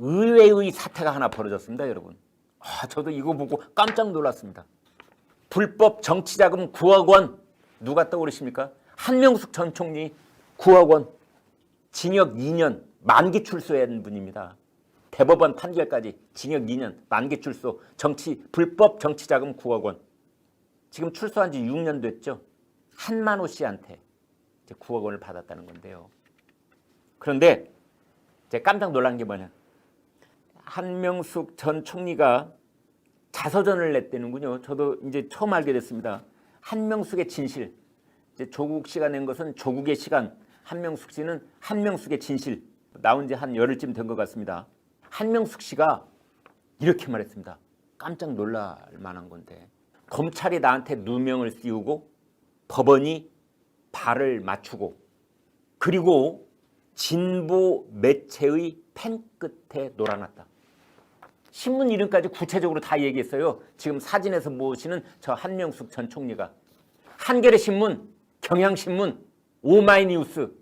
의외의 사태가 하나 벌어졌습니다, 여러분. 아, 저도 이거 보고 깜짝 놀랐습니다. 불법 정치자금 9억 원 누가 떠오르십니까? 한명숙 전 총리 9억 원 징역 2년 만기 출소한 분입니다. 대법원 판결까지 징역 2년 만기 출소 정치 불법 정치자금 9억 원 지금 출소한 지 6년 됐죠. 한만호 씨한테 이제 9억 원을 받았다는 건데요. 그런데 제가 깜짝 놀란 게 뭐냐? 한명숙 전 총리가 자서전을 냈다는군요. 저도 이제 처음 알게 됐습니다. 한명숙의 진실. 조국 씨가 낸 것은 조국의 시간. 한명숙 씨는 한명숙의 진실. 나온 지 한 열흘쯤 된 것 같습니다. 한명숙 씨가 이렇게 말했습니다. 깜짝 놀랄 만한 건데. 검찰이 나한테 누명을 씌우고 법원이 발을 맞추고 그리고 진보 매체의 펜 끝에 놀아놨다. 신문 이름까지 구체적으로 다 얘기했어요. 지금 사진에서 모시는 저 한명숙 전 총리가 한겨레 신문, 경향신문, 오마이뉴스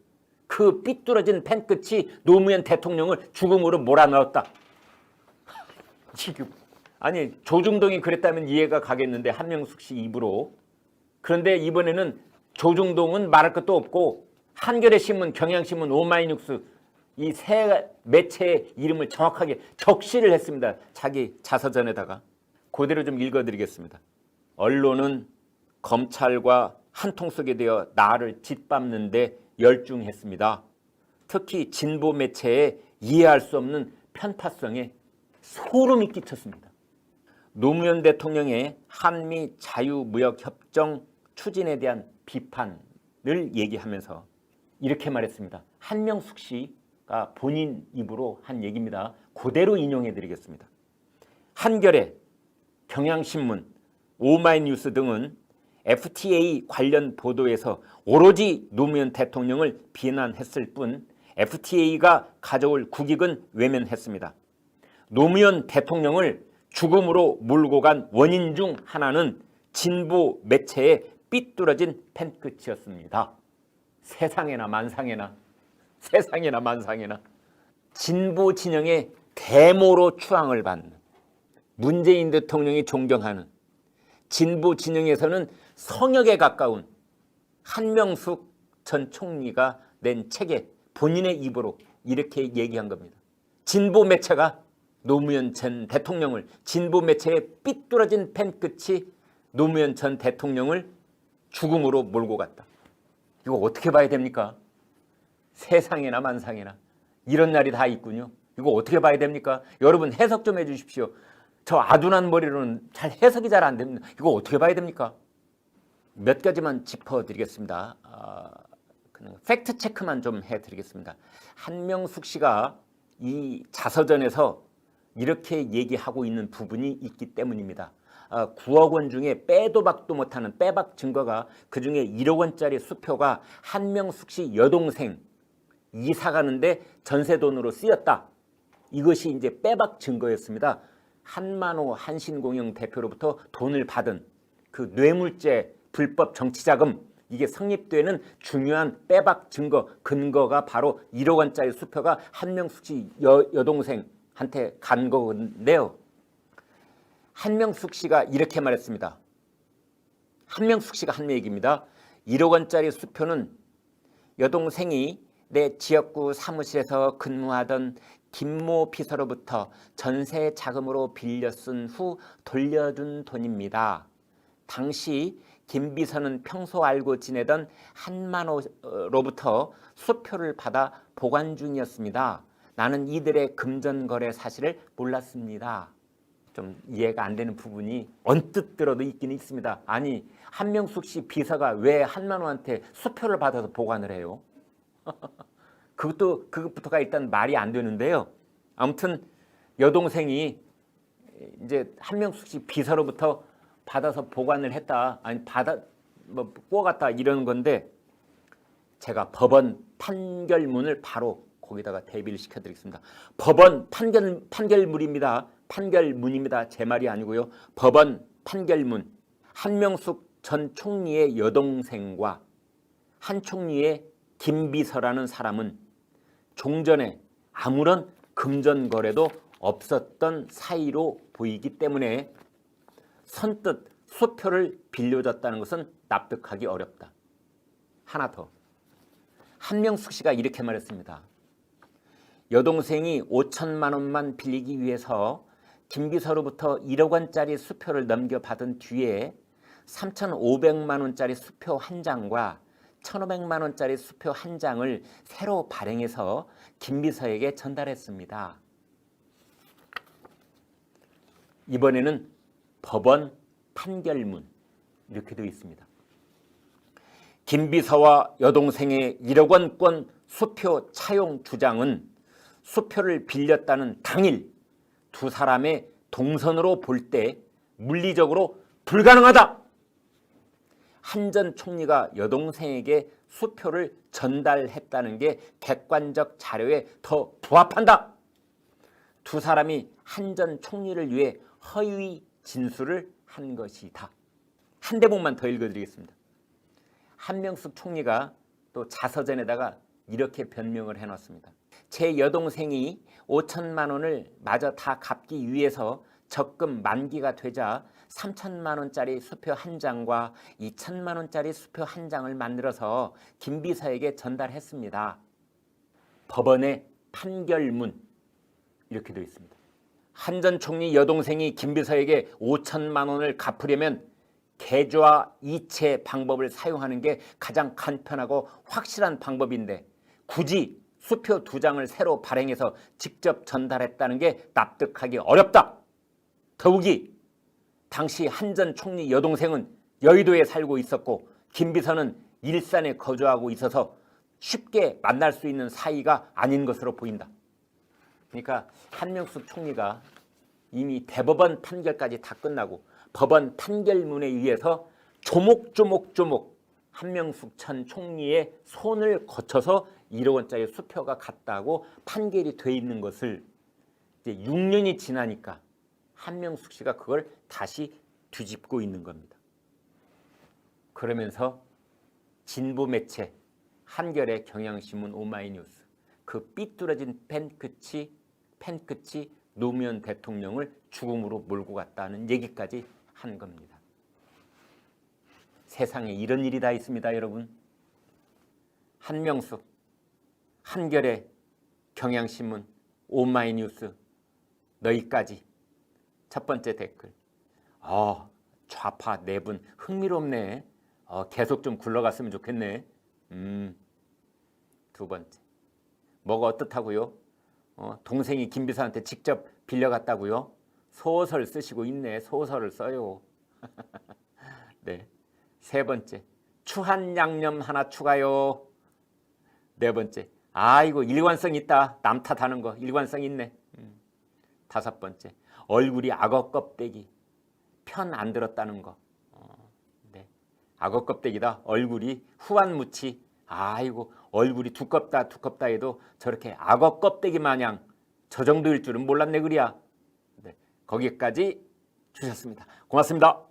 그 삐뚤어진 펜 끝이 노무현 대통령을 죽음으로 몰아넣었다. 지금 아니 조중동이 그랬다면 이해가 가겠는데 한명숙 씨 입으로 그런데 이번에는 조중동은 말할 것도 없고 한겨레 신문, 경향신문, 오마이뉴스 이 세 매체의 이름을 정확하게 적시를 했습니다. 자기 자서전에다가 그대로 좀 읽어드리겠습니다. 언론은 검찰과 한통 속에 되어 나를 짓밟는데 열중했습니다. 특히 진보 매체에 이해할 수 없는 편파성에 소름이 끼쳤습니다. 노무현 대통령의 한미 자유무역협정 추진에 대한 비판을 얘기하면서 이렇게 말했습니다. 한명숙 씨 가 본인 입으로 한 얘기입니다. 그대로 인용해 드리겠습니다. 한겨레, 경향신문, 오마이뉴스 등은 FTA 관련 보도에서 오로지 노무현 대통령을 비난했을 뿐 FTA가 가져올 국익은 외면했습니다. 노무현 대통령을 죽음으로 몰고 간 원인 중 하나는 진보 매체의 삐뚤어진 펜끝이었습니다. 세상에나 만상에나 세상에나 만상에나 진보 진영의 대모로 추앙을 받는 문재인 대통령이 존경하는 진보 진영에서는 성역에 가까운 한명숙 전 총리가 낸 책에 본인의 입으로 이렇게 얘기한 겁니다. 진보 매체가 노무현 전 대통령을 진보 매체의 삐뚤어진 펜 끝이 노무현 전 대통령을 죽음으로 몰고 갔다. 이거 어떻게 봐야 됩니까? 세상에나 만상에나 이런 날이 다 있군요. 이거 어떻게 봐야 됩니까? 여러분 해석 좀 해주십시오. 저 아둔한 머리로는 잘 해석이 잘 안 됩니다. 이거 어떻게 봐야 됩니까? 몇 가지만 짚어드리겠습니다. 아, 그냥 팩트 체크만 좀 해드리겠습니다. 한명숙 씨가 이 자서전에서 이렇게 얘기하고 있는 부분이 있기 때문입니다. 아, 9억 원 중에 빼도 박도 못하는 빼박 증거가 그 중에 1억 원짜리 수표가 한명숙 씨 여동생 이사 가는데 전세 돈으로 쓰였다. 이것이 이제 빼박 증거였습니다. 한만호 한신공영 대표로부터 돈을 받은 그 뇌물죄 불법 정치자금 이게 성립되는 중요한 빼박 증거 근거가 바로 1억 원짜리 수표가 한명숙 씨 여, 여동생한테 간 건데요. 한명숙 씨가 이렇게 말했습니다. 한명숙 씨가 한 얘기입니다. 1억 원짜리 수표는 여동생이 내 지역구 사무실에서 근무하던 김모 비서로부터 전세 자금으로 빌려 쓴 후 돌려준 돈입니다. 당시 김 비서는 평소 알고 지내던 한만호로부터 수표를 받아 보관 중이었습니다. 나는 이들의 금전 거래 사실을 몰랐습니다. 좀 이해가 안 되는 부분이 언뜻 들어도 있기는 있습니다. 아니 한명숙 씨 비서가 왜 한만호한테 수표를 받아서 보관을 해요? 그것도 그것부터가 일단 말이 안 되는데요. 아무튼 여동생이 이제 한명숙 씨 비서로부터 받아서 보관을 했다. 아니 받아 뭐 꾸어갔다 이러는 건데 제가 법원 판결문을 바로 거기다가 대비를 시켜드리겠습니다. 법원 판결 판결물입니다. 판결문입니다. 제 말이 아니고요. 법원 판결문 한명숙 전 총리의 여동생과 한 총리의 김 비서라는 사람은 종전에 아무런 금전 거래도 없었던 사이로 보이기 때문에 선뜻 수표를 빌려줬다는 것은 납득하기 어렵다. 하나 더. 한명숙 씨가 이렇게 말했습니다. 여동생이 5천만 원만 빌리기 위해서 김비서로부터 1억 원짜리 수표를 넘겨받은 뒤에 3,500만 원짜리 수표 한 장과 1,500만 원짜리 수표 한 장을 새로 발행해서 김비서에게 전달했습니다. 이번에는 법원 판결문 이렇게 되어 있습니다. 김비서와 여동생의 1억 원권 수표 차용 주장은 수표를 빌렸다는 당일 두 사람의 동선으로 볼 때 물리적으로 불가능하다. 한전 총리가 여동생에게 수표를 전달했다는 게 객관적 자료에 더 부합한다. 두 사람이 한전 총리를 위해 허위 진술을 한 것이다. 한 대목만 더 읽어드리겠습니다. 한명숙 총리가 또 자서전에다가 이렇게 변명을 해놨습니다. 제 여동생이 5천만 원을 마저 다 갚기 위해서 적금 만기가 되자 3천만 원짜리 수표 한 장과 2천만 원짜리 수표 한 장을 만들어서 김 비서에게 전달했습니다. 법원의 판결문 이렇게 되어 있습니다. 한 전 총리 여동생이 김 비서에게 5천만 원을 갚으려면 계좌 이체 방법을 사용하는 게 가장 간편하고 확실한 방법인데 굳이 수표 두 장을 새로 발행해서 직접 전달했다는 게 납득하기 어렵다. 더욱이 당시 한전 총리 여동생은 여의도에 살고 있었고 김 비서는 일산에 거주하고 있어서 쉽게 만날 수 있는 사이가 아닌 것으로 보인다. 그러니까 한명숙 총리가 이미 대법원 판결까지 다 끝나고 법원 판결문에 의해서 조목조목조목 한명숙 전 총리의 손을 거쳐서 1억 원짜리 수표가 갔다고 판결이 돼 있는 것을 이제 6년이 지나니까 한명숙 씨가 그걸 다시 뒤집고 있는 겁니다. 그러면서 진보 매체 한겨레 경향신문 오마이뉴스 그 삐뚤어진 펜 끝이 펜 끝이 노무현 대통령을 죽음으로 몰고 갔다는 얘기까지 한 겁니다. 세상에 이런 일이 다 있습니다, 여러분. 한명숙, 한겨레, 경향신문, 오마이뉴스, 너희까지 첫 번째 댓글. 어, 좌파 네 분 흥미롭네. 어, 계속 좀 굴러갔으면 좋겠네. 음, 두 번째. 뭐가 어떻다고요? 어, 동생이 김 비서한테 직접 빌려갔다고요? 소설 쓰시고 있네. 소설을 써요. 네. 세 번째. 추한 양념 하나 추가요. 네 번째. 아이고 일관성 있다. 남 탓하는 거 일관성 있네. 음. 다섯 번째. 얼굴이 악어 껍데기. 편 안 들었다는 거. 어, 네. 악어 껍데기다. 얼굴이 후한무치. 아이고 얼굴이 두껍다 두껍다 해도 저렇게 악어 껍데기 마냥 저 정도일 줄은 몰랐네 그리야. 네. 거기까지 주셨습니다. 고맙습니다.